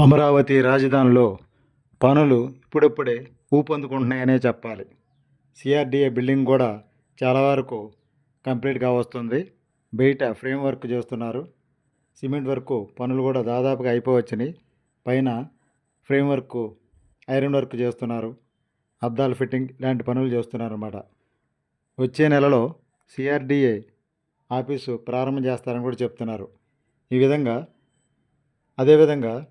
అమరావతి రాజధానిలో పనులు ఇప్పుడిప్పుడే ఊపందుకుంటున్నాయనే చెప్పాలి. సిఆర్డిఏ బిల్డింగ్ కూడా చాలా వరకు కంప్లీట్గా వస్తుంది. బయట ఫ్రేమ్ వర్క్ చేస్తున్నారు. సిమెంట్ వర్క్ పనులు కూడా దాదాపుగా అయిపోవచ్చినాయి పైన ఫ్రేమ్ వర్క్ ఐరన్ వర్క్ చేస్తున్నారు. అద్దాల ఫిట్టింగ్ ఇలాంటి పనులు చేస్తున్నారు అన్నమాట వచ్చే నెలలో సిఆర్డిఏ ఆఫీసు ప్రారంభం చేస్తారని కూడా చెప్తున్నారు. ఈ విధంగా అదేవిధంగా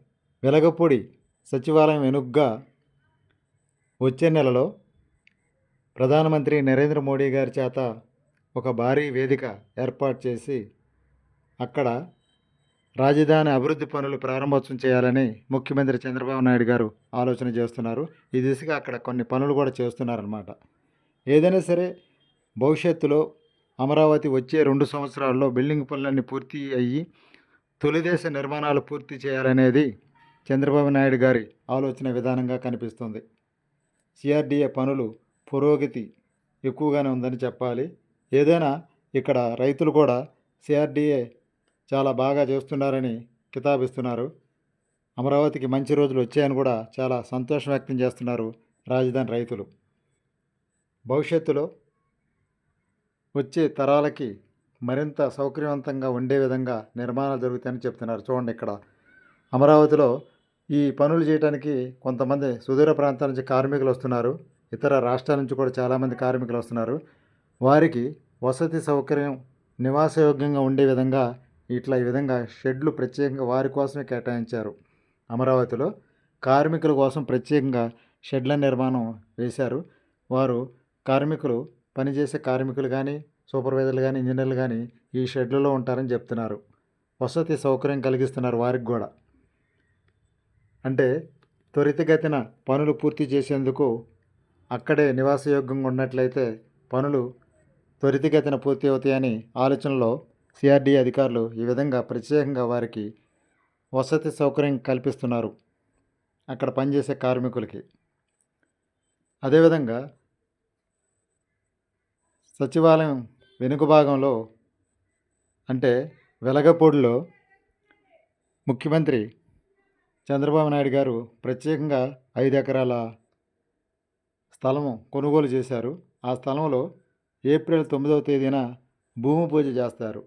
వెలగపూడి సచివాలయం వెనుగ్గా వచ్చే నెలలో ప్రధానమంత్రి నరేంద్ర మోడీ గారి చేత ఒక భారీ వేదిక ఏర్పాటు చేసి అక్కడ రాజధాని అభివృద్ధి పనులు ప్రారంభోత్సవం చేయాలని ముఖ్యమంత్రి చంద్రబాబు నాయుడు గారు ఆలోచన చేస్తున్నారు. ఈ దిశగా అక్కడ కొన్ని పనులు కూడా చేస్తున్నారన్నమాట. ఏదైనా సరే భవిష్యత్తులో అమరావతి వచ్చే రెండు సంవత్సరాల్లో బిల్డింగ్ పనులన్నీ పూర్తి అయ్యి తొలిదేశ నిర్మాణాలు పూర్తి చేయాలనేది చంద్రబాబు నాయుడు గారి ఆలోచన విధానంగా కనిపిస్తుంది. సిఆర్డీఏ పనులు పురోగతి ఎక్కువగానే ఉందని చెప్పాలి. ఏదైనా ఇక్కడ రైతులు కూడా సిఆర్డీఏ చాలా బాగా చేస్తున్నారని కితాబిస్తున్నారు. అమరావతికి మంచి రోజులు వచ్చాయని కూడా చాలా సంతోషం వ్యక్తం చేస్తున్నారు రాజధాని రైతులు. భవిష్యత్తులో వచ్చే తరాలకి మరింత సౌకర్యవంతంగా ఉండే విధంగా నిర్మాణాలు జరుగుతాయని చెప్తున్నారు. చూడండి ఇక్కడ. అమరావతిలో ఈ పనులు చేయడానికి కొంతమంది సుదూర ప్రాంతాల నుంచి కార్మికులు వస్తున్నారు. ఇతర రాష్ట్రాల నుంచి కూడా చాలామంది కార్మికులు వస్తున్నారు. వారికి వసతి సౌకర్యం నివాసయోగ్యంగా ఉండే విధంగా ఇట్లా ఈ విధంగా షెడ్లు ప్రత్యేకంగా వారి కోసమే కేటాయించారు. అమరావతిలో కార్మికుల కోసం ప్రత్యేకంగా షెడ్ల నిర్మాణం వేశారు. వారు కార్మికులు పనిచేసే కార్మికులు కానీ సూపర్వైజర్లు కానీ ఇంజనీర్లు కానీ ఈ షెడ్లలో ఉంటారని చెప్తున్నారు. వసతి సౌకర్యం కలిగిస్తున్నారు వారికి కూడా. అంటే త్వరితగతిన పనులు పూర్తి చేసేందుకు అక్కడే నివాసయోగ్యంగా ఉన్నట్లయితే పనులు త్వరితగతిన పూర్తి అవుతాయని ఆలోచనలో సిఆర్డీ అధికారులు ఈ విధంగా ప్రత్యేకంగా వారికి వసతి సౌకర్యం కల్పిస్తున్నారు అక్కడ పనిచేసే కార్మికులకి. అదేవిధంగా సచివాలయం వెనుక భాగంలో అంటే వెలగపూడిలో ముఖ్యమంత్రి చంద్రబాబు నాయుడు గారు ప్రత్యేకంగా ఐదు ఎకరాల స్థలము కొనుగోలు చేశారు. ఆ స్థలంలో ఏప్రిల్ తొమ్మిదవ తేదీన భూమి పూజ చేస్తారు.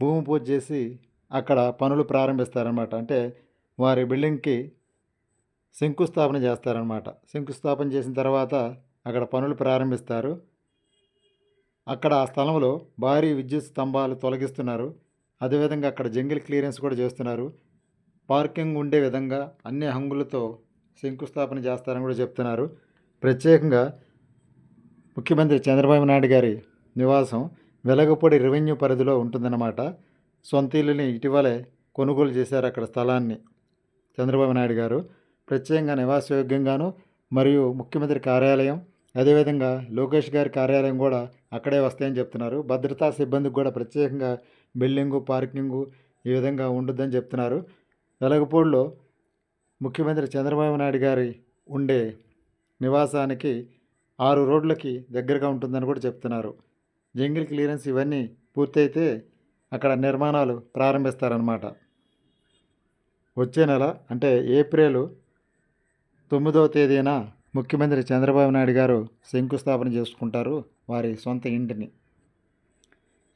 భూమి పూజ చేసి అక్కడ పనులు ప్రారంభిస్తారనమాట అంటే వారి బిల్డింగ్కి శంకుస్థాపన చేస్తారనమాట శంకుస్థాపన చేసిన తర్వాత అక్కడ పనులు ప్రారంభిస్తారు. అక్కడ ఆ స్థలంలో భారీ విద్యుత్ స్తంభాలు తొలగిస్తున్నారు. అదేవిధంగా అక్కడ జంగిల్ క్లియరెన్స్ కూడా చేస్తున్నారు. పార్కింగ్ ఉండే విధంగా అన్ని హంగులతో శంకుస్థాపన చేస్తారని కూడా చెప్తున్నారు. ప్రత్యేకంగా ముఖ్యమంత్రి చంద్రబాబు నాయుడు గారి నివాసం వెలగపూడి రెవెన్యూ పరిధిలో ఉంటుందన్నమాట. సొంత ఇల్లుని ఇటీవలే కొనుగోలు చేశారు అక్కడ స్థలాన్ని చంద్రబాబు నాయుడు గారు. ప్రత్యేకంగా నివాసయోగ్యంగాను మరియు ముఖ్యమంత్రి కార్యాలయం అదేవిధంగా లోకేష్ గారి కార్యాలయం కూడా అక్కడే వస్తాయని చెప్తున్నారు. భద్రతా సిబ్బందికి కూడా ప్రత్యేకంగా బిల్డింగు పార్కింగు ఈ విధంగా ఉండొద్దని చెప్తున్నారు. వెలగపూడిలో ముఖ్యమంత్రి చంద్రబాబు నాయుడు గారి ఉండే నివాసానికి ఆరు రోడ్లకి దగ్గరగా ఉంటుందని కూడా చెప్తున్నారు. జంగిల్ క్లియరెన్స్ ఇవన్నీ పూర్తయితే అక్కడ నిర్మాణాలు ప్రారంభిస్తారన్నమాట. వచ్చే నెల అంటే ఏప్రిల్ తొమ్మిదవ తేదీన ముఖ్యమంత్రి చంద్రబాబు నాయుడు గారు శంకుస్థాపన చేసుకుంటారు వారి సొంత ఇంటిని.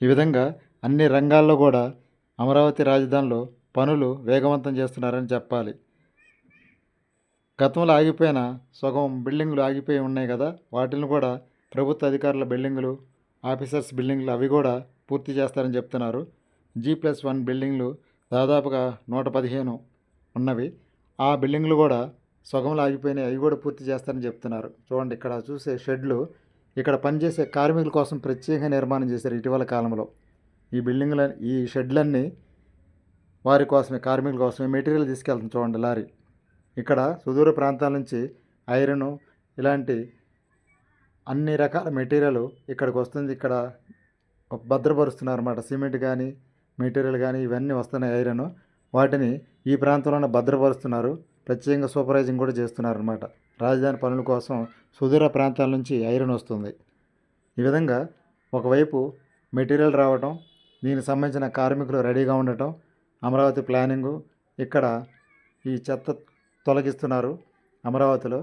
ఈ విధంగా అన్ని రంగాల్లో కూడా అమరావతి రాజధానిలో పనులు వేగవంతం చేస్తున్నారని చెప్పాలి. గతంలో ఆగిపోయిన సగం బిల్డింగులు ఆగిపోయి ఉన్నాయి కదా వాటిని కూడా ప్రభుత్వ అధికారుల బిల్డింగులు ఆఫీసర్స్ బిల్డింగ్లు అవి కూడా పూర్తి చేస్తారని చెప్తున్నారు. జీ ప్లస్ వన్ బిల్డింగ్లు దాదాపుగా నూట పదిహేను ఉన్నవి. ఆ బిల్డింగ్లు కూడా సగంలో ఆగిపోయినాయి అవి కూడా పూర్తి చేస్తారని చెప్తున్నారు. చూడండి ఇక్కడ చూసే షెడ్లు ఇక్కడ పనిచేసే కార్మికుల కోసం ప్రత్యేకంగా నిర్మాణం చేశారు ఇటీవల కాలంలో. ఈ బిల్డింగ్ల ఈ షెడ్లన్నీ వారి కోసమే కార్మికుల కోసమే మెటీరియల్ తీసుకెళ్తాం చూడండి లారీ. ఇక్కడ సుదూర ప్రాంతాల నుంచి ఐరన్ ఇలాంటి అన్ని రకాల మెటీరియల్ ఇక్కడికి వస్తుంది. ఇక్కడ భద్రపరుస్తున్నారు అన్నమాట సిమెంట్ కానీ మెటీరియల్ కానీ ఇవన్నీ వస్తున్నాయి ఐరన్. వాటిని ఈ ప్రాంతంలోనే భద్రపరుస్తున్నారు. ప్రత్యేకంగా సూపర్వైజింగ్ కూడా చేస్తున్నారు అనమాట రాజధాని పనుల కోసం సుదూర ప్రాంతాల నుంచి ఐరన్ వస్తుంది. ఈ విధంగా ఒకవైపు మెటీరియల్ రావటం దీనికి సంబంధించిన కార్మికులు రెడీగా ఉండటం అమరావతి ప్లానింగు ఇక్కడ ఈ చెత్త తొలగిస్తున్నారు. అమరావతిలో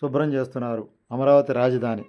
శుభ్రం చేస్తున్నారు అమరావతి రాజధాని.